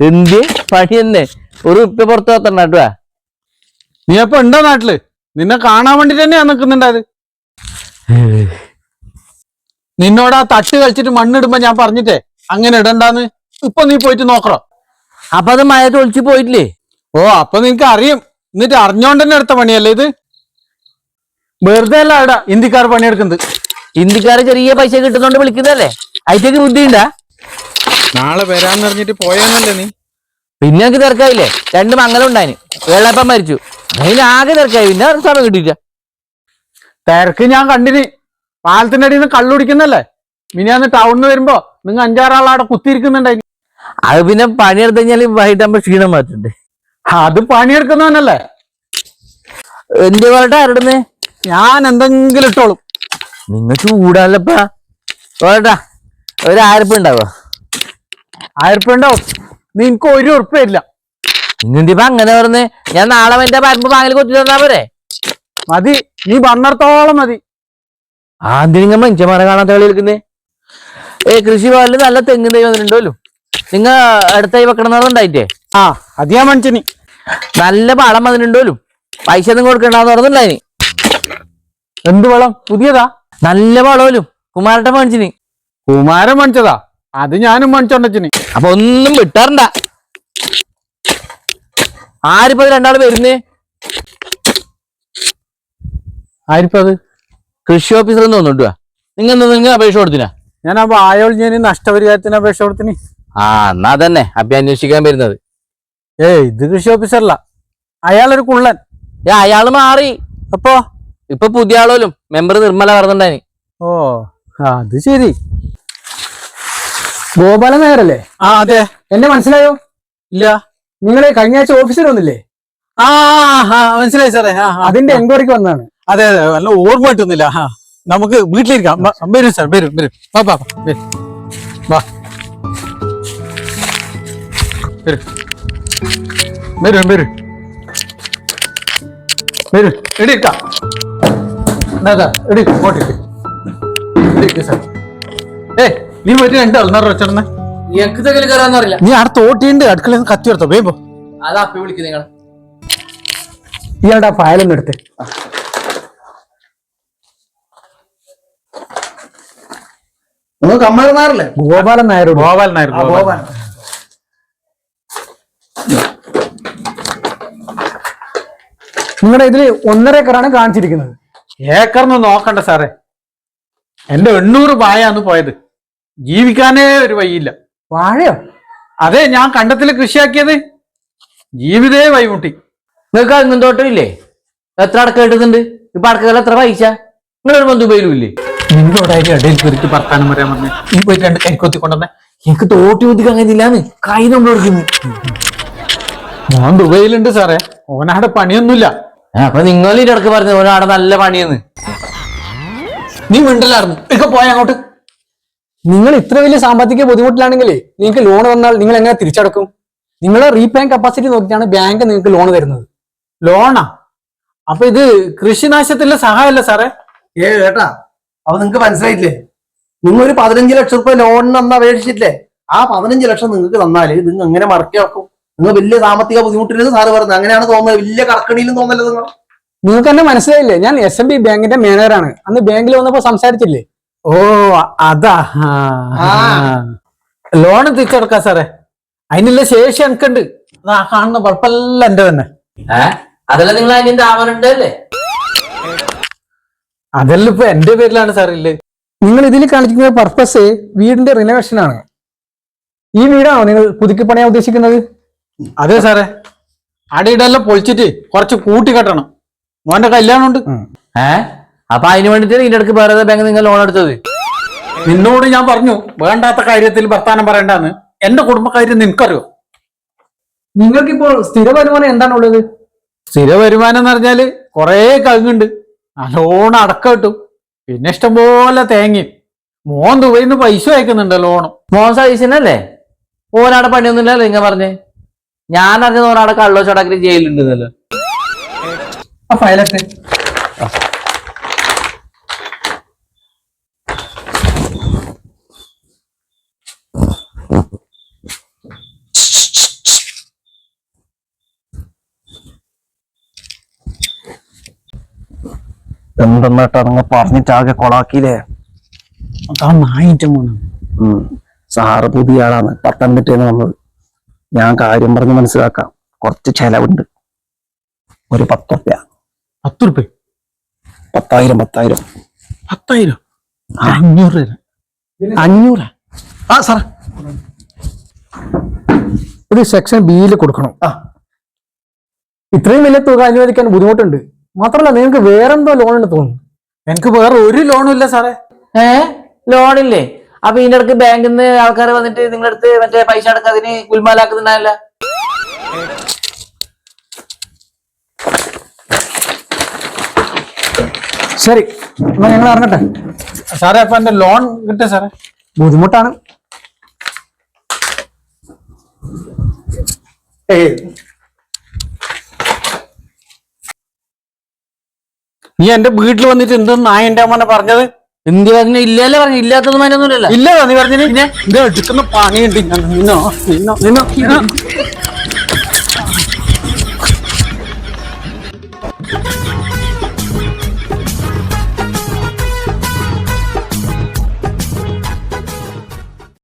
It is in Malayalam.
എന്ത്? പണി തന്നെ ഒരു ഉപ്പ പുറത്തു വെത്തണ്ട കേട്ടോ നീ അപ്പൊ ഉണ്ടോ നാട്ടിൽ? നിന്നെ കാണാൻ വേണ്ടി തന്നെയാ നിക്കുന്നുണ്ടായത്. നിന്നോട് ആ തട്ട് കളിച്ചിട്ട് മണ്ണിടുമ്പോ ഞാൻ പറഞ്ഞിട്ടേ അങ്ങനെ ഇടണ്ടാന്ന്. ഇപ്പൊ നീ പോയിട്ട് നോക്കണോ. അപ്പൊ അത് മഴത്ത് ഒളിച്ചു പോയിട്ടില്ലേ? ഓ അപ്പൊ നിനക്ക് അറിയും. എന്നിട്ട് അറിഞ്ഞോണ്ട് തന്നെ എടുത്ത പണിയല്ലേ ഇത്? വെറുതെ അല്ല അവിടെ ഇന്ത്യക്കാർ പണിയെടുക്കുന്നത്. ഇന്ത്യക്കാർ ചെറിയ പൈസ കിട്ടുന്നോണ്ട് വിളിക്കുന്നതല്ലേ? അതിലേക്ക് ബുദ്ധിയുണ്ടാ? നാളെ വരാന്ന് പറഞ്ഞിട്ട് പോയെന്നല്ലേ നീ? പിന്നെ എനിക്ക് തിരക്കായില്ലേ? രണ്ട് മംഗലം ഉണ്ടായിന്. വെള്ളപ്പം മരിച്ചു. അതിന് ആകെ തിരക്കായി. പിന്നെ സമയം കിട്ടിയില്ല. തിരക്ക് ഞാൻ കണ്ടിന്. പാലത്തിന്റെ അടിയിൽ നിന്ന് കള്ളുടിക്കുന്നല്ലേ മിനിയാന്ന് ടൗണിൽ വരുമ്പോ നിങ്ങൾ അഞ്ചാറാളവിടെ കുത്തിയിരിക്കുന്നുണ്ടായി. അത് പിന്നെ പണിയെടുത്ത് കഴിഞ്ഞാൽ വൈകിട്ടാകുമ്പോ ക്ഷീണം മാറ്റുണ്ട്? അത് പണിയെടുക്കുന്നവനല്ലേ എന്ത് പറയട്ടെ ആരുടെ ഞാൻ എന്തെങ്കിലും ഇട്ടോളും. നിങ്ങൾ ചൂടാല്ലപ്പാ പറയട്ടാ ഒരു ആയിരം ഉറുപ്പ്യ ഉണ്ടാവും നിനക്ക് ഒരു ഉറുപ്പ്യ ഇല്ല നിങ്ങണ്ടിപ്പോ അങ്ങനെ പറഞ്ഞ്? ഞാൻ നാളെ എന്റെ പരമ്പ് വാങ്ങൽ കൊത്തി തന്നാ പോരെ? മതി. നീ വന്നിടത്തോളം മതി. ആദ്യം നിങ്ങൾ മനുഷ്യന്മാരെ കാണാത്ത കളി എടുക്കുന്നേ ഏ കൃഷി ഭവനിൽ നല്ല തെങ്ങ് തൈ വന്നിട്ടുണ്ടല്ലോ നിങ്ങ അടുത്തായി വെക്കണമെന്നുണ്ടായിട്ടേ ആ അത് ഞാൻ മനുഷ്യനി. നല്ല പളം വന്നിട്ടുണ്ടല്ലോ പൈസ ഒന്നും കൊടുക്കണ്ടെന്ന് പറഞ്ഞിട്ടുണ്ടായിന് എന്ത് വളം? പുതിയതാ? നല്ല വളമല്ലോ കുമാരട്ട മനുഷ്യന്. കുമാരൻ മണിച്ചതാ അത് ഞാനും മണിച്ചോണ്ടച്ചിന് അപ്പൊ ഒന്നും വിട്ടാറണ്ട. ആരിപ്പോ ഇത് രണ്ടാൾ വരുന്നേ? ആരിപ്പോ അത്? കൃഷി ഓഫീസർ തോന്നുന്നുണ്ടോ നിങ്ങൾ എന്താ നിങ്ങൾ അപേക്ഷ കൊടുത്തിനാ? ഞാൻ ആ വായോൾ ഞാൻ നഷ്ടപരിഹാരത്തിന് അപേക്ഷ കൊടുത്തിന്. ആ എന്നാ തന്നെ അപ്പൊ അന്വേഷിക്കാൻ വരുന്നത്. ഏ ഇത് കൃഷി ഓഫീസറല്ല. അയാളൊരു കുള്ളൻ. ഏ അയാൾ മാറി. അപ്പോ? ഇപ്പൊ പുതിയ ആളോലും മെമ്പർ നിർമ്മല പറഞ്ഞിട്ടുണ്ടായി ഓ അത് ശരി. ഗോപാലൻ നായരല്ലേ ആ അതെ. എന്നെ മനസ്സിലായോ? ഇല്ല. നിങ്ങൾ കഴിഞ്ഞ ആഴ്ച ഓഫീസിൽ വന്നില്ലേ? ആ മനസ്സിലായി സാറേ. അതിന്റെ എൻക്വയറിക്ക് വന്നതാണ്. അതെ അതെ. നല്ല ഓർമ്മ കിട്ടുന്നില്ല നമുക്ക് വീട്ടിലിരിക്കാം. വരും സാർ വരും വരും. വാ വാ വരൂ. വാ. വരൂ. വരും വരും. വരൂ. ഇങ്ങോട്ടിട്ട് ഇടിക്ക് സാർ. ഏ നീ പോയിട്ട് രണ്ട് അളന്നാറ് വെച്ചിടന്നെ എനിക്ക് തെങ്കിലും കയറാന്ന് അറിയില്ല. നീ അവിടെ തോട്ടിയുണ്ട് അടുക്കളയിൽ നിന്ന് കത്തി എടുത്തോ വേമ്പോ അതാ അപ്പി വിളിക്കുന്നത് നിങ്ങൾ ഇയാളുടെ ഫയലൊന്നും എടുത്ത്. നിങ്ങൾ നായർ ഗോപാലൻ നായർ ഗോപാലൻ. നിങ്ങളുടെ ഇതിൽ ഒന്നര ഏക്കറാണ് കാണിച്ചിരിക്കുന്നത്. ഏക്കറിന് നോക്കണ്ട സാറേ. എന്റെ എണ്ണൂറ് പായാന്ന് പോയത്. ജീവിക്കാനേ ഒരു വഴിയില്ല. വാഴയോ? അതെ ഞാൻ കണ്ടത്തിൽ കൃഷിയാക്കിയത്? ജീവിതേ വൈമുട്ടി നിങ്ങൾക്ക് അങ്ങും തോട്ടം ഇല്ലേ? എത്ര അടക്കം കിട്ടുന്നുണ്ട്? ഇപ്പൊ അടക്കകൾ എത്ര പൈസ? നിങ്ങളൊരു ബന്ധു ഉപയോഗിലും ഇല്ലേ? നിന്നോട് അതിന്റെ ഇടയിൽ കയറിക്ക് വർത്താനം പറയാൻ പറഞ്ഞു നീ പോയിട്ട് രണ്ട് കരിക്കൊത്തി കൊണ്ടുവന്നേ. എനിക്ക് തോട്ടി ബുദ്ധിക്ക് അങ്ങനെ കൈ നമ്മൾ കൊടുക്കുന്നു ഞാൻ ദുബൈയിലുണ്ട് സാറേ. ഓനാടെ പണിയൊന്നുമില്ല. അപ്പൊ നിങ്ങൾ ഇതിന്റെ ഇടയ്ക്ക് പറഞ്ഞു ഓനാടെ നല്ല പണിയെന്ന് നീ മിണ്ടല്ലായിരുന്നു ഇപ്പൊ പോയ അങ്ങോട്ട്. നിങ്ങൾ ഇത്ര വലിയ സാമ്പത്തിക ബുദ്ധിമുട്ടിലാണെങ്കിൽ നിങ്ങൾക്ക് ലോൺ വന്നാൽ നിങ്ങൾ എങ്ങനെ തിരിച്ചടക്കും? നിങ്ങളുടെ റീപേയിങ് കപ്പാസിറ്റി നോക്കിയാണ് ബാങ്ക് നിങ്ങൾക്ക് ലോൺ തരുന്നത്. ലോണാ അപ്പൊ ഇത് കൃഷിനാശത്തിലെ സഹായമല്ല സാറേ? ഏ കേട്ടാ അപ്പൊ നിങ്ങക്ക് മനസ്സിലായില്ലേ നിങ്ങൾ ഒരു പതിനഞ്ച് ലക്ഷം രൂപ ലോൺ അന്ന് അപേക്ഷിച്ചില്ലേ ആ പതിനഞ്ച് ലക്ഷം നിങ്ങൾക്ക് തന്നാൽ നിങ്ങൾ എങ്ങനെ മറക്കി വെക്കും. നിങ്ങൾ വലിയ സാമ്പത്തിക ബുദ്ധിമുട്ടില്ലെന്ന് സാറ് പറഞ്ഞത് അങ്ങനെയാണ് തോന്നുന്നത്. വലിയ കറക്കണിയിലും തോന്നല്ലോ നിങ്ങൾ നിങ്ങൾക്ക് തന്നെ മനസ്സിലായില്ലേ? ഞാൻ എസ് എം ബി ബാങ്കിന്റെ മാനേജറാണ് അന്ന് ബാങ്കിൽ വന്നപ്പോ സംസാരിച്ചില്ലേ? ഓ അതാ. ലോൺ തിരിച്ചടക്കാം സാറേ. അതിനുള്ള ശേഷി എനിക്കുണ്ട്. ആ കാണുന്ന കുഴപ്പമില്ല എന്റെ തന്നെ. അതല്ല നിങ്ങൾ അതിന്റെ ആവനുണ്ടല്ലേ അതെല്ലാം ഇപ്പൊ എന്റെ പേരിലാണ് സാർ ഇല്ലേ? നിങ്ങൾ ഇതിൽ കാണിക്കുന്ന പർപ്പസ് വീടിന്റെ റിനോവേഷൻ ആണ്. ഈ വീടാണോ നിങ്ങൾ പുതുക്കി പണിയാൻ ഉദ്ദേശിക്കുന്നത്? അതെ സാറേ. അടിയിടെല്ലാം പൊളിച്ചിട്ട് കുറച്ച് കൂട്ടി കെട്ടണം. മോന്റെ കല്യാണം ഉണ്ട് ഏ? അപ്പൊ അതിന് വേണ്ടിട്ട് ഇതിന്റെ ഇടയ്ക്ക് വേറെ ബാങ്ക് നിങ്ങൾ ലോൺ എടുത്തത്? നിന്നോട് ഞാൻ പറഞ്ഞു വേണ്ടാത്ത കാര്യത്തിൽ വർത്താനം പറയണ്ടെന്ന്. എന്റെ കുടുംബക്കാര്യം നിനക്കറിയോ? നിങ്ങൾക്കിപ്പോൾ സ്ഥിര വരുമാനം എന്താണുള്ളത്? സ്ഥിര വരുമാനം എന്ന് പറഞ്ഞാൽ കൊറേ കങ്ങുണ്ട് നല്ലോണം അടക്കം കിട്ടും. പിന്നെ ഇഷ്ടംപോലെ തേങ്ങയും. മോൻ ദുബൈന്ന് പൈസ അയക്കുന്നുണ്ട് ലോണും മോൻ സൈസിനല്ലേ ഓനാടെ പണിയൊന്നുമില്ലല്ലോ നിങ്ങൾ പറഞ്ഞേ. ഞാൻ അറിഞ്ഞത് ഓനാടെ കള്ളോ ചടക്കിൽ ജയിലുണ്ടെന്നല്ലോ ആ ഫയലൊക്കെ എന്തെന്നിട്ടാ നിങ്ങൾ പറഞ്ഞിട്ടാകെ കൊളാക്കിയില്ലേ? നായിന്റെ മോനെ. ഉം. സാറ് പുതിയ ആളാണ്. പത്തനംതിട്ടയിൽ വന്നത്. ഞാൻ കാര്യം പറഞ്ഞ് മനസ്സിലാക്കാം. കുറച്ച് ചെലവുണ്ട്. ഒരു പത്ത് റുപ്യ പത്ത് റുപ്യ പത്തായിരം. പത്തായിരം? പത്തായിരം അഞ്ഞൂറ് അഞ്ഞൂറ്? ആ സാർ ഇത് സെക്ഷൻ ബിയിൽ കൊടുക്കണം. ആ. ഇത്രയും വലിയ തുക അനുവദിക്കാൻ ബുദ്ധിമുട്ടുണ്ട്. മാത്രമല്ല നിങ്ങൾക്ക് വേറെന്തോ ലോൺ ഉണ്ട് തോന്നുന്നു. എനിക്ക് വേറെ ഒരു ലോണും ഇല്ല സാറേ. ഏ? ലോണില്ലേ അപ്പൊ ഇതിന്റെ ഇടയ്ക്ക് ബാങ്കിൽ നിന്ന് ആൾക്കാർ വന്നിട്ട് നിങ്ങളുടെ അടുത്ത് മറ്റേ പൈസ അടക്കാതിന് ഗുൽമാലാക്കുന്നുണ്ടാവില്ല? ശരി എന്നാ ഞങ്ങൾ അറിഞ്ഞട്ടെ സാറേ അപ്പൊ എന്റെ ലോൺ കിട്ടേ സാറേ. ബുദ്ധിമുട്ടാണ്. ഏയ് നീ എന്റെ വീട്ടിൽ വന്നിട്ട് എന്ത് നായന്റെ അമ്മ പറഞ്ഞത്? എന്ത് പറഞ്ഞു? ഇല്ലല്ലേ പറഞ്ഞു. ഇല്ലാത്തത് മാനൊന്നുമില്ലല്ലോ. നീ പറഞ്ഞു ഇത് എടുക്കുന്ന പണിയുണ്ട് ഞാൻ. നിന്നോ നിന്നോ നിന്നോ.